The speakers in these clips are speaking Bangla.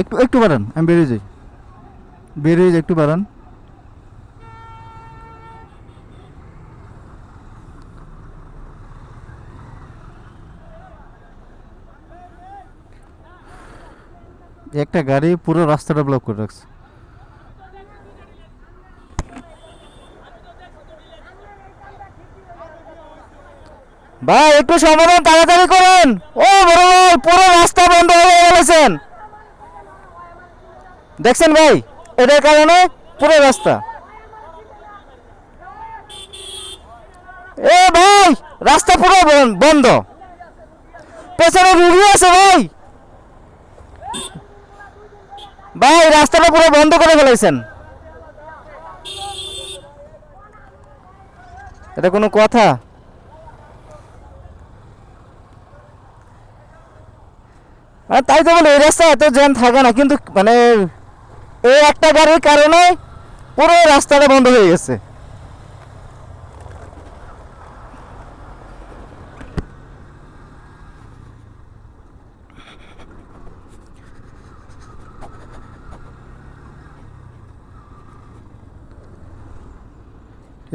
একটু একটু বাড়ান, আমি বেরিয়ে যাই। বেরিয়ে যাই, একটু বাড়ান। একটা গাড়ি পুরো রাস্তাটা ব্লক করে রাখছে। ভাই, একটু সমাধান তাড়াতাড়ি করুন। ও বড় ভাই, পুরো রাস্তা বন্ধ হয়ে গেছেন দেখছেন ভাই? এটার কারণে পুরো রাস্তা। এ ভাই, রাস্তা পুরো বন্ধ। পেছনে রুগী আছে ভাই। ভাই, রাস্তাটা পুরো বন্ধ করে ফেলেছেন এটা কোনো কথা? তাই তো বলে, এই রাস্তা এত জ্যাম থাকে না, কিন্তু মানে এই একটা গাড়ির কারণে পুরো রাস্তাটা বন্ধ হয়ে গেছে।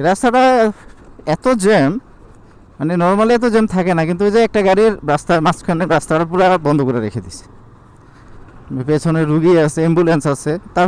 রাস্তাটা এত জ্যাম মানে নর্মালি এত জ্যাম থাকে না, কিন্তু ওই যে একটা গাড়ির রাস্তা মাঝখানে রাস্তাটা পুরো বন্ধ করে রেখে দিছে। পেছনে রুগী আছে অ্যাম্বুলেন্স আছে। তার